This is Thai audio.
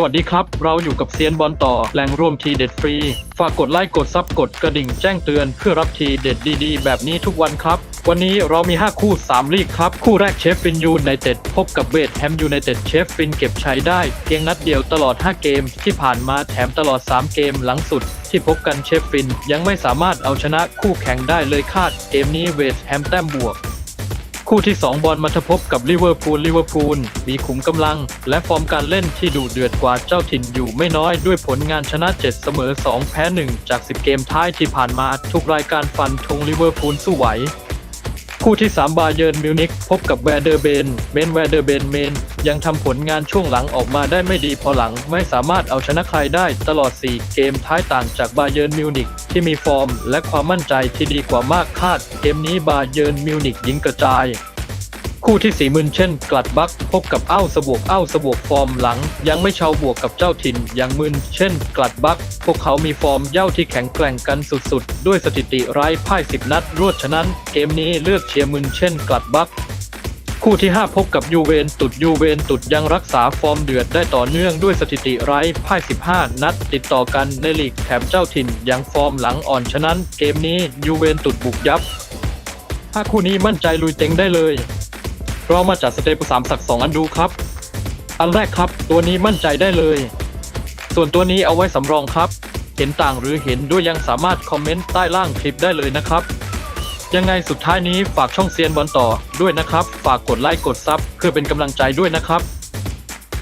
สวัสดีครับ เราอยู่กับเซียนบอลต่อแหล่งรวมทีเด็ดฟรี ฝากกดไลค์กดซับกดกระดิ่งแจ้งเตือนเพื่อรับทีเด็ดดีๆ แบบนี้ทุกวันครับ วันนี้เรามี 5 คู่ 3 ลีกครับ คู่แรกเชฟฟินยูไนเต็ดพบกับเวทแฮมยูไนเต็ดเชฟฟินเก็บชัยได้ เพียงนัดเดียวตลอด 5 เกม ที่ผ่านมาแถมตลอด 3 เกมหลังสุด ที่พบกันเชฟฟินยังไม่สามารถเอาชนะคู่แข่งได้เลยคาด เกมนี้เวทแฮมแต้มบวก คู่ที่ 2 บอลมาทพบกับลิเวอร์พูลลิเวอร์พูลมีขุมกำลัง และฟอร์มการเล่นที่ดูเดือดกว่าเจ้าถิ่นอยู่ไม่น้อยด้วยผลงานชนะ 7 เสมอ 2 แพ้ 1 จาก 10 เกมท้ายที่ผ่านมาทุกรายการฟันธงลิเวอร์พูลสู้ไหว คู่ที่ 3 บาเยิร์นมิวนิกพบกับแวร์เดอร์เบน เมนแวร์เดอร์เบนเมน ยังทำผลงานช่วงหลังออกมาได้ไม่ดีพอหลังไม่สามารถเอาชนะใครได้ตลอด 4 เกมท้ายต่างจากบาเยิร์นมิวนิกที่มีฟอร์ม และความมั่นใจที่ดีกว่ามากคาด เกมนี้บาเยิร์นมิวนิกยิงกระจาย คู่ที่สี่มึนเช่น กลัดบักพบกับเอ้าสบวกเอ้าสบวกฟอร์มหลัง ยังไม่เชาบวกกับเจ้าถิ่นอย่างมึนเช่น กลัดบัก พวกเขามีฟอร์มเย่าที่แข็งแกร่งกันสุดๆ ด้วยสถิติไร้พ่าย10นัดรวดฉะนั้น เกมนี้เลือกเชียร์มึนเช่น กลัดบักคู่ที่ 5 พบกับยูเวนตุดยูเวนตุดยังรักษาฟอร์มเดือดได้ต่อเนื่องด้วยสถิติไร้พ่าย 15 นัด ติดต่อกันในลีกแถมเจ้าถิ่นยังฟอร์มหลังอ่อนฉะนั้น เกมนี้ยูเวนตุดบุกยับ ถ้าคู่นี้มั่นใจลุยเต็งได้เลย เรามาจัดสเตปสามสักสองอันดูครับ อันแรกครับตัวนี้มั่นใจได้เลย ส่วนตัวนี้เอาไว้สำรองครับ เห็นต่างหรือเห็นด้วยยังสามารถคอมเมนต์ใต้ล่างคลิปได้เลยนะครับ ยังไงสุดท้ายนี้ฝากช่องเซียนบอลต่อด้วยนะครับ ฝากกดไลค์กดซับเพื่อเป็นกำลังใจด้วยนะครับ